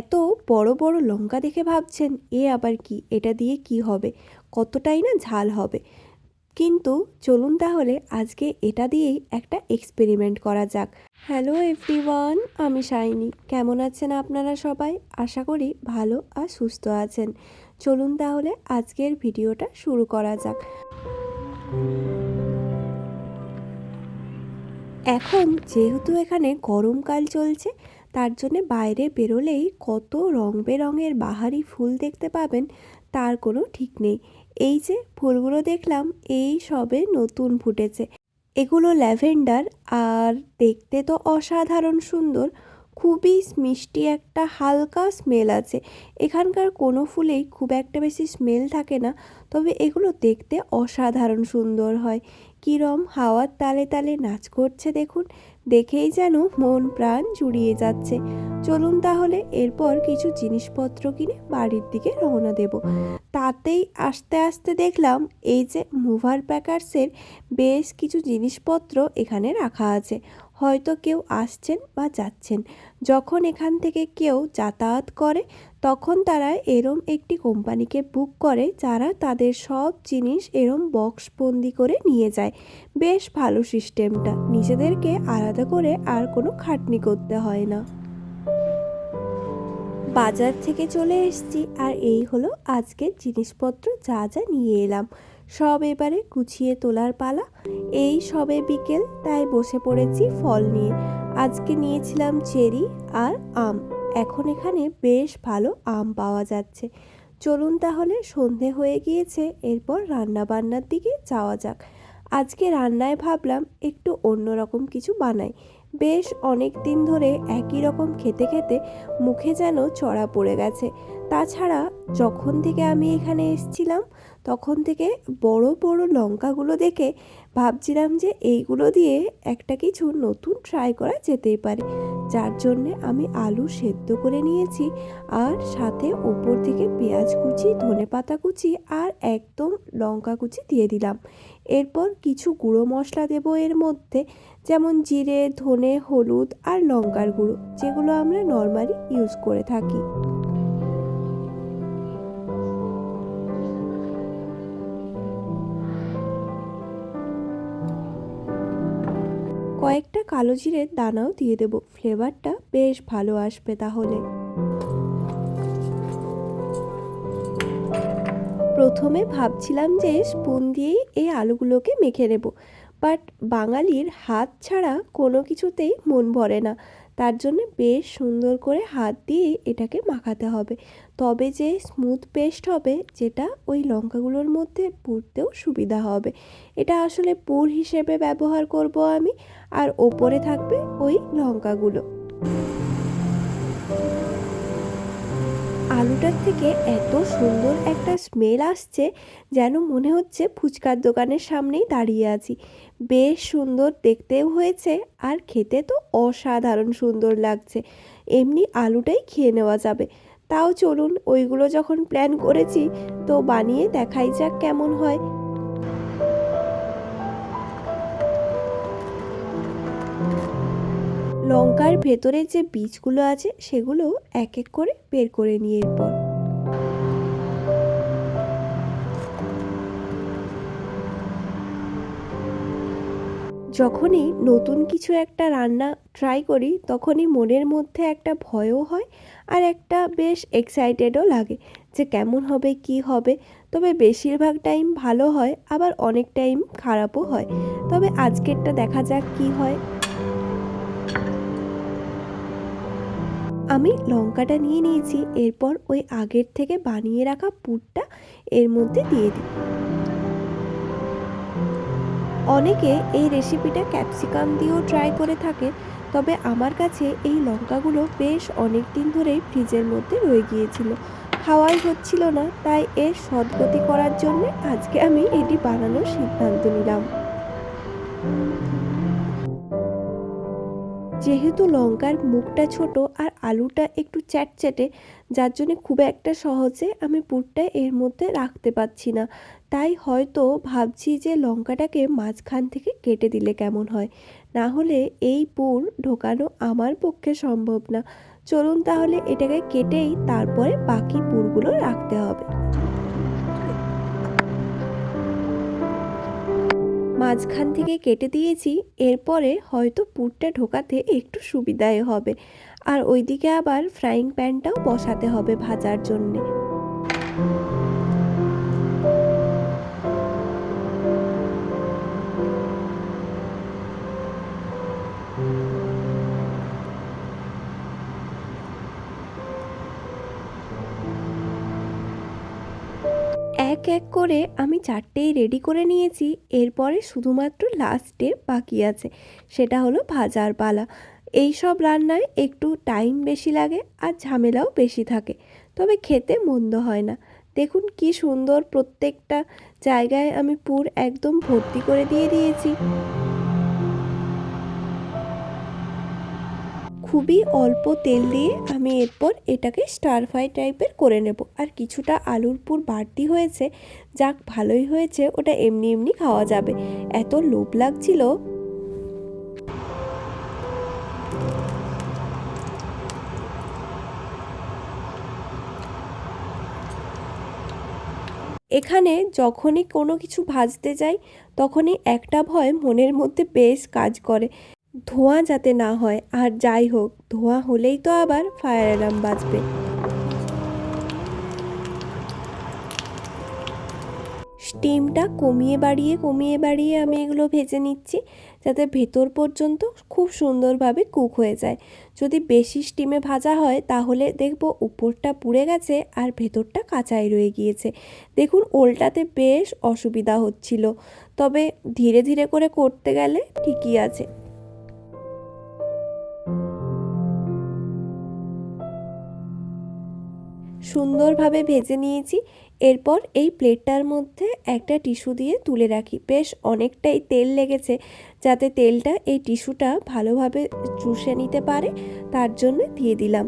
এত বড় বড় লঙ্কা দেখে ভাবছেন, এ আবার কি? এটা দিয়ে কি হবে? কতটাই না ঝাল হবে? কিন্তু চলুন তাহলে আজকে এটা দিয়েই একটা এক্সপেরিমেন্ট করা যাক। হ্যালো এভরিওয়ান আমি শাইনি। কেমন আছেন আপনারা সবাই? আশা করি ভালো আর সুস্থ আছেন। চলুন তাহলে আজকের ভিডিওটা শুরু করা যাক। এখন যেহেতু এখানে গরমকাল চলছে তার জন্যে বাইরে বেরোলেই কত রং বেরঙের বাহারি ফুল দেখতে পাবেন, তার কোনো ঠিক নেই। এই যে ফুলগুলো দেখলাম, এই সবে নতুন ফুটেছে। এগুলো ল্যাভেন্ডার, আর দেখতে তো অসাধারণ সুন্দর। খুবই মিষ্টি একটা হালকা স্মেল আছে। এখানকার কোনো ফুলেই খুব একটা বেশি স্মেল থাকে না, তবে এগুলো দেখতে অসাধারণ সুন্দর হয়। কীরম হাওয়ার তালে তালে নাচ করছে দেখুন, দেখেই যেন মন প্রাণ জুড়িয়ে যাচ্ছে। চলুন তাহলে এরপর কিছু জিনিসপত্র কিনে বাড়ির দিকে রওনা দেব। তাতেই আস্তে আস্তে দেখলাম এই যে মুভার প্যাকার্সের বেশ কিছু জিনিসপত্র এখানে রাখা আছে। হয়তো কেউ আসছেন বা যাচ্ছেন। যখন এখান থেকে কেউ যাতায়াত করে, তখন তারা এরম একটি কোম্পানিকে বুক করে, যারা তাদের সব জিনিস এরম বক্স বন্দি করে নিয়ে যায়। বেশ ভালো সিস্টেমটা নিজেদেরকে আলাদা করে আর কোনো খাটনি করতে হয় না। বাজার থেকে চলে এসেছি। আর এই হলো আজকের জিনিসপত্র, যা যা নিয়ে এলাম। সব এবারে গুছিয়ে তোলার পালা। এই সবে বিকেল, তাই বসে পড়েছি ফল নিয়ে। আজকে নিয়েছিলাম চেরি আর আম। এখন এখানে বেশ ভালো আম পাওয়া যাচ্ছে। চলুন তাহলে সন্ধে হয়ে গিয়েছে, এরপর রান্না বান্নার দিকে যাওয়া যাক। আজকে রান্নায় ভাবলাম একটু অন্যরকম কিছু বানাই। বেশ অনেক দিন ধরে একই রকম খেতে খেতে মুখে যেন চড়া পড়ে গেছে। তাছাড়া যখন থেকে আমি এখানে এসছিলাম, তখন থেকে বড় বড় লঙ্কাগুলো দেখে ভাবছিলাম যে এইগুলো দিয়ে একটা কিছু নতুন ট্রাই করা যেতেই পারে। যার জন্যে আমি আলু সেদ্ধ করে নিয়েছি আর সাথে ওপর থেকে পেঁয়াজ কুচি ধনে পাতা কুচি আর একদম লঙ্কা কুচি দিয়ে দিলাম। এরপর কিছু গুঁড়ো মশলা দেবো এর মধ্যে, যেমন জিরে, ধনে, হলুদ আর লঙ্কার গুঁড়ো, যেগুলো আমরা নর্মালি ইউজ করে থাকি। কয়েকটা কালো জিরের দানাও দিয়ে দেবো। ফ্লেভারটা বেশ ভালো আসবে তাহলে। প্রথমে ভাবছিলাম যে স্পুন দিয়েই এই আলুগুলোকে মেখে নেব। বাট বাঙালির হাত ছাড়া কোনো কিছুতেই মন ভরে না। তার জন্য বেশ সুন্দর করে হাত দিয়ে এটাকে মাখাতে হবে। তবে যে স্মুথ পেস্ট হবে, যেটা ওই লঙ্কাগুলোর মধ্যে পুড়তেও সুবিধা হবে। এটা আসলে পুর হিসেবে ব্যবহার করব আমি, আর ওপরে থাকবে ওই লঙ্কাগুলো। আলুটার থেকে এত সুন্দর একটা স্মেল আসছে যেন মনে হচ্ছে ফুচকার দোকানের সামনেই দাঁড়িয়ে আছি। বেশ সুন্দর দেখতেও হয়েছে আর খেতে তো অসাধারণ সুন্দর লাগছে। এমনি আলুটাই খেয়ে নেওয়া যাবে। তাও চলুন, ওইগুলো যখন প্ল্যান করেছি, তো বানিয়ে দেখাই যাক কেমন হয়। লঙ্কার ভেতরে যে বীজগুলো আছে সেগুলো এক এক করে বের করে নিয়ে এরপর। যখনই নতুন কিছু একটা রান্না ট্রাই করি, তখনই মনের মধ্যে একটা ভয়ও হয় আর একটা বেশ এক্সাইটেডও লাগে যে কেমন হবে, কি হবে। তবে বেশিরভাগ টাইম ভালো হয়, আবার অনেক টাইম খারাপও হয়। তবে আজকেরটা দেখা যাক কি হয়। আমি লঙ্কাটা নিয়ে নিয়েছি। এরপর ওই আগের থেকে বানিয়ে রাখা পুরটা এর মধ্যে দিয়ে দিই। অনেকে এই রেসিপিটা ক্যাপসিকাম দিয়েও ট্রাই করে থাকে, তবে আমার কাছে এই লঙ্কাগুলো বেশ অনেক দিন ধরেই ফ্রিজের মধ্যে রয়ে গিয়েছিল। খাওয়াই হচ্ছিল না, তাই এর সদ্গতি করার জন্য আজকে আমি এটি বানানোর সিদ্ধান্ত নিলাম। যেহেতু লঙ্কার মুখটা ছোট আর আলুটা একটু চ্যাটচ্যাটে, যার জন্য খুব একটা সহজে আমি পুরটা এর মধ্যে রাখতে পারছি না। তাই হয়তো ভাবছি যে লঙ্কাটাকে মাঝখান থেকে কেটে দিলে কেমন হয়। না হলে এই পুর ঢোকানো আমার পক্ষে সম্ভব না। চলুন তাহলে এটাকে কেটেই তারপরে বাকি পুরগুলো রাখতে হবে। মাঝখান থেকে কেটে দিয়েছি, এরপরে হয়তো পুরটা ঢোকাতে একটু সুবিধাই হবে। আর ওইদিকে আবার ফ্রাইং প্যানটাও বসাতে হবে ভাজার জন্যে। এক এক করে আমি চারটেই রেডি করে নিয়েছি। এরপরে শুধুমাত্র লাস্টে বাকি আছে। সেটা হলো ভাজার পালা। এই সব রান্নায় একটু টাইম বেশি লাগে আর ঝামেলাও বেশি থাকে। তবে খেতে মন্দ হয় না। দেখুন কি সুন্দর প্রত্যেকটা জায়গায় আমি পুর একদম ভর্তি করে দিয়ে দিয়েছি। খুবই অল্প তেল দিয়ে আমি এরপর এটাকে স্টার ফ্রাই টাইপের করে নেব। আর কিছুটা আলুর পুর বাড়তি হয়েছে, যাক ভালোই হয়েছে, ওটা এমনি এমনি খাওয়া যাবে। এত লোভ লাগছিল। এখানে যখনই কোনো কিছু ভাজতে যাই, তখনই একটা ভয় মনের মধ্যে বেশ কাজ করে। ধোঁয়া যাতে না হয়, আর যাই হোক, ধোঁয়া হলেই তো আবার ফায়ার অ্যালার্ম বাজবে। স্টিমটা কমিয়ে বাড়িয়ে কমিয়ে বাড়িয়ে আমি এগুলো ভেজে নিচ্ছি, যাতে ভেতর পর্যন্ত খুব সুন্দরভাবে কুক হয়ে যায়। যদি বেশি স্টিমে ভাজা হয়, তাহলে দেখব উপরটা পুড়ে গেছে আর ভেতরটা কাঁচাই রয়ে গিয়েছে। দেখুন, ওলটাতে বেশ অসুবিধা হচ্ছিল। তবে ধীরে ধীরে করে করতে গেলে ঠিকই আছে। সুন্দরভাবে ভেজে নিয়েছি। এরপর এই প্লেটটার মধ্যে একটা টিস্যু দিয়ে তুলে রাখি। বেশ অনেকটাই তেল লেগেছে যাতে তেলটা এই টিস্যুটা ভালোভাবে চুষে নিতে পারে, তার জন্য দিয়ে দিলাম।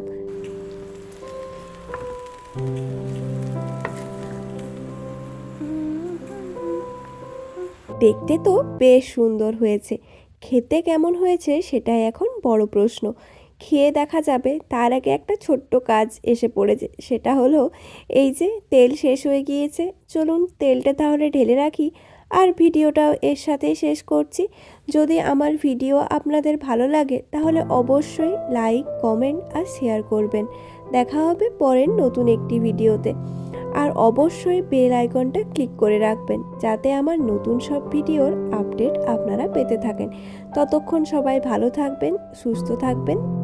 দেখতে তো বেশ সুন্দর হয়েছে। খেতে কেমন হয়েছে সেটাই এখন বড় প্রশ্ন। খেয়ে দেখা যাবে, তার আগে একটা ছোট্ট কাজ এসে পড়েছে। সেটা হলো, এই যে তেল শেষ হয়ে গিয়েছে, চলুন তেলটা তাহলে ঢেলে রাখি। আর ভিডিওটাও এর সাথেই শেষ করছি। যদি আমার ভিডিও আপনাদের ভালো লাগে, তাহলে অবশ্যই লাইক, কমেন্ট আর শেয়ার করবেন। দেখা হবে পরের নতুন একটি ভিডিওতে। আর অবশ্যই বেল আইকনটা ক্লিক করে রাখবেন, যাতে আমার নতুন সব ভিডিওর আপডেট আপনারা পেতে থাকেন। ততক্ষণ সবাই ভালো থাকবেন, সুস্থ থাকবেন।